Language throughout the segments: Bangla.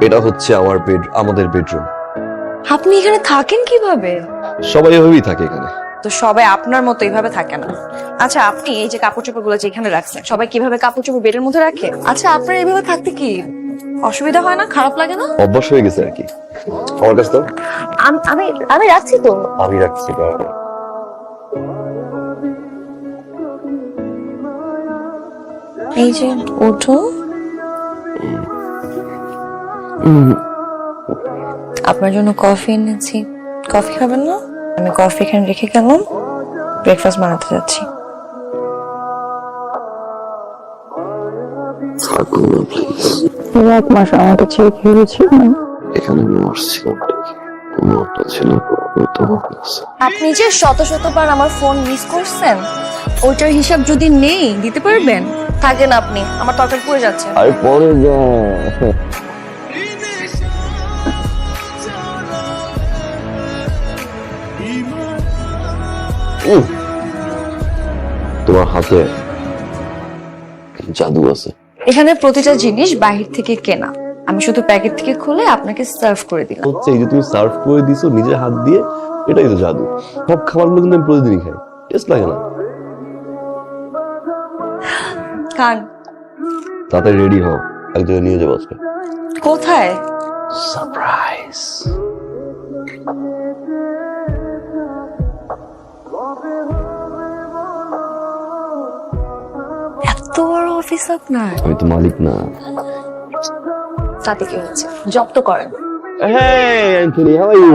এটা হচ্ছে আমার বেড আমাদের বেডরুম আপনি এখানে থাকেন কীভাবে? সবাই এভাবেই থাকে এখানে। তো সবাই আপনার মতো এইভাবে থাকে না। আচ্ছা আপনি এই যে কাপড় চোপড়গুলো যেখানে রাখছেন সবাই কীভাবে কাপড় চোপড় বেডের মধ্যে রাখে? আচ্ছা আপনার এইভাবে থাকতে কি অসুবিধা হয় না? খারাপ লাগে না? অভ্যাস হয়ে গেছে আর কি। আমার কাছে তো। আম- আমি আমি রাখছি তো। আমি রাখছি। এই যে ওঠো। আপনার জন্য কফি এনেছি। কফি খাবেন না? আমি কফি এখানে রেখে গেলাম। ব্রেকফাস্ট বানাতে যাচ্ছি। থাকুন না প্লিজ এক মাস আমাকে ছেড়ে খেয়ে এখানে আমি ছিল আমি আপনি যে শত শতবার আমার ফোন মিস করছেন ওইটার হিসাব যদি নেই দিতে পারবেন? থাকেন আপনি আমার তরকারি পড়ে যাচ্ছে। আরে পরে যা। তোমার হাতে জাদু আছে। এখানে প্রতিটা জিনিস বাহির থেকে কেনা। আমি শুধু প্যাকেট থেকে খুলে আপনাকে সার্ভ করে দিলাম। হচ্ছে এই যে তুমি সার্ভ করে দিছো নিজের হাত দিয়ে এটাই তো জাদু। সব খাবারগুলো কিন্তু আমি প্রতিদিনই খাই। টেস্ট লাগে না। খান তাতে রেডি হও। এক জায়গায় নিয়ে যাব আজকে। কোথায়? সারপ্রাইজ। অফিস আপনার? আমি তো মালিক না। তাতে কি হচ্ছে জব্দ করেন। Hey, Anthony, how are you?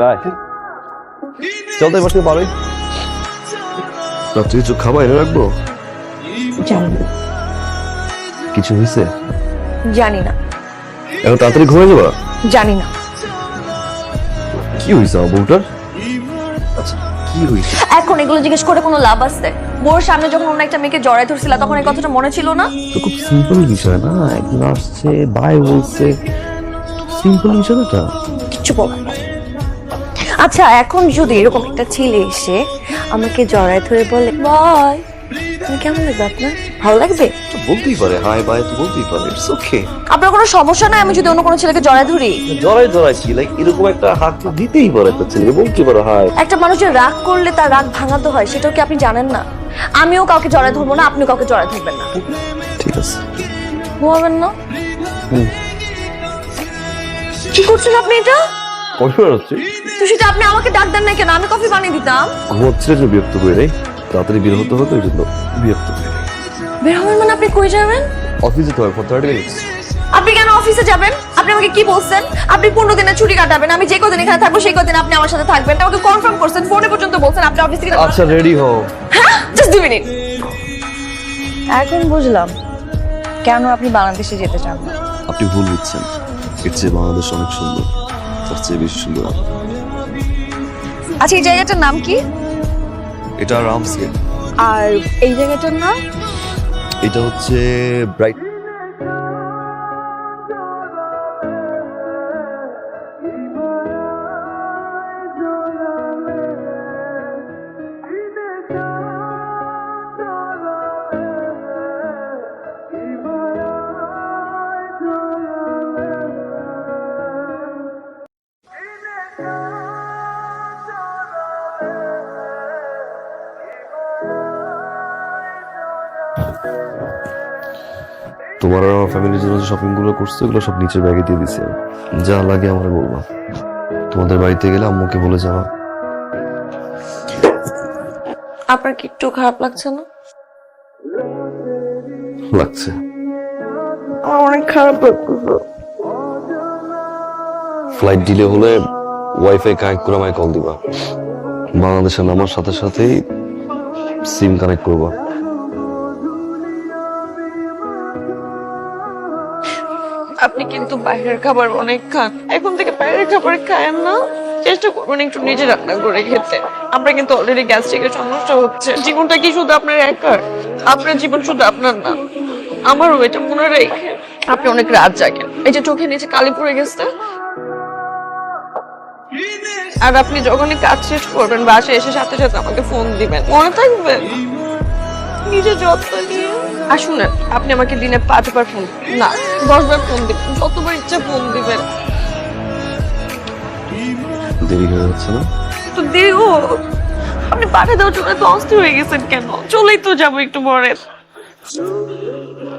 Bye. চল তো এবার থেকে পারোই রাত্রে কিছু খাবার এনে রাখব? জানি না। কিছু হয়েছে? জানি না। এখন তাড়াতাড়ি ঘুরে যাবা? জানি না। কি হয়েছে আমার বউটার? আচ্ছা। কি হয়েছে? এখন এগুলো জিজ্ঞেস করে কোনো লাভ আছে? মোর সামনে যখন অন্য একটা মেয়েকে জড়াই ধরছিল তখন এই কথাটা মনে ছিল না? তো খুব সিম্পল বিষয় না? একজন আসছে বাই বলছে। সিম্পল বিষয় না এটা? কিচ্ছু বলার নেই। আচ্ছা এখন যদি এরকম একটা ছেলে এসে আমাকে জড়াই ধরে বলে বাই তুমি কেমন লাগবে আপনার? ভালো লাগবে? তো বলতেই পারে হাই বাই তো বলতেই পারে ইটস ওকে আপনার কোনো সমস্যা নাই? আমি যদি অন্য কোনো ছেলেকে জড়াই ধরি? জড়াই জড়াই কি লাইক এরকম একটা হাত তো দিতেই পারে একটা ছেলেকে বলতে পারে হাই একটা মানুষের রাগ করলে তার রাগ ভাঙাতে হয় সেটাও কি আপনি জানেন না? আমিও কাউকে জড়াই ধরবো না আপনিও কাউকে জড়াই ধরবেন না। ঠিক আছে। ঘুমাবেন না? কি করছেন আপনি এটা? কবে হচ্ছে তো সেটা আপনি আমাকে ডাক দেন না কেন? আমি কফি বানিয়ে দিতাম। ঘুমাচ্ছিলে যে বিরক্ত করে রে তাড়াতাড়ি বের হতে হতো এই জন্য বিরক্ত করে বের হবেন মানে আপনি কই যাবেন? অফিসে তো ফর থার্টি মিনিটস আপনি কেন অফিসে যাবেন? আপনি আমাকে কি বলছেন? আপনি পনেরো দিনের ছুটি কাটাবেন আমি যে কদিন এখানে থাকব সেই কদিন আপনি আমার সাথে থাকবেন। আমাকে কনফার্ম করছেন ফোনে পর্যন্ত বলছেন আপনি অফিস থেকে আচ্ছা রেডি হও। হ্যাঁ জাস্ট দু মিনিট এখন বুঝলাম কেন আপনি বাংলাদেশে যেতে চান। আপনি ভুল বুঝছেন। এর চেয়ে বাংলাদেশ অনেক সুন্দর। তার চেয়ে বেশি সুন্দর আচ্ছা এই জায়গাটার নাম কি? এটা রামসকে আর এই জায়গাটার নাম? এটা হচ্ছে ব্রাইট তোমার আর আমার ফ্যামিলির জন্য যে শপিংগুলো করছ এগুলো সব নিচের ব্যাগে দিয়ে দিছে। যা লাগে আমার বলবা। তোমাদের বাড়িতে গেলে আম্মুকে বলে যাওয়া আপনার কি একটু খারাপ লাগছে না? লাগছে। আমার অনেক খারাপ লাগছে ফ্লাইট ডিলে হলে ওয়াইফাই কানেক্ট করে আমায় কল দিবা। বাংলাদেশে নামার সাথে সাথেই সিম কানেক্ট করবা। আপনি কিন্তু বাইরের খাবার অনেক খান। এখন থেকে বাইরের খাবার খায়েন না, চেষ্টা করবেন একটু নিজে রান্না করে খেতে। আমরা কিন্তু অলরেডি গ্যাস্ট্রিকের সমস্যা হচ্ছে। জীবনটা কি শুধু আপনার একার? আপনার জীবন শুধু আপনার না। আমারও এটা মনে রেখে। আপনি অনেক রাত জাগেন। এই যে চোখে নিচে কালি পড়ে গেছে। আর আপনি যখনই কাজ শেষ করবেন বাসে এসে সাথে সাথে আমাকে ফোন দিবেন। মনে থাকবেন নিজের যত্ন নিয়ে। আর শুনেন আপনি আমাকে দিনে পাঁচবার ফোন না দশবার ফোন দিবেন যতবার ইচ্ছা ফোন দিবেন। দেরি হয়ে যাচ্ছে না? তো দেরি ও আপনি পাঠিয়ে দেওয়ার জন্য তো অস্থির হয়ে গেছেন কেন? চলেই তো যাব একটু পরে।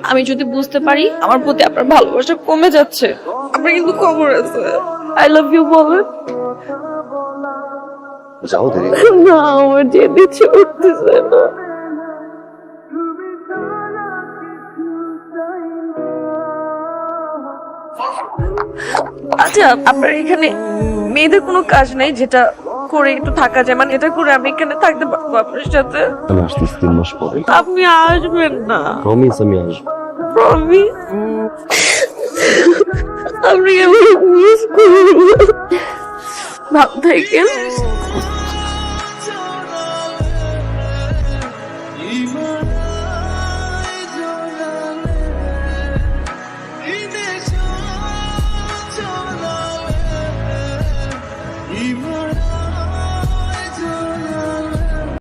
আমি যদি বুঝতে পারি আমার প্রতি আপনার ভালোবাসা কমে যাচ্ছে। আপনার কিন্তু খবর আছে। আই লাভ ইউ বলেন যাও দেরি। না আমার যেতে ইচ্ছে করতেছে না। আচ্ছা আপনার এখানে মেয়েদের কোনো কাজ নাই যেটা করে একটু থাকা যায়? মানে এটা করে আমি এখানে থাকতে পারব আপনার সাথে? আমি আসতেছি তিন মাস পরে। আপনি আসবেন না। প্রমিস আমি আসব। প্রমিস আপনি আমার মিস করবেন ভাব থাকেন।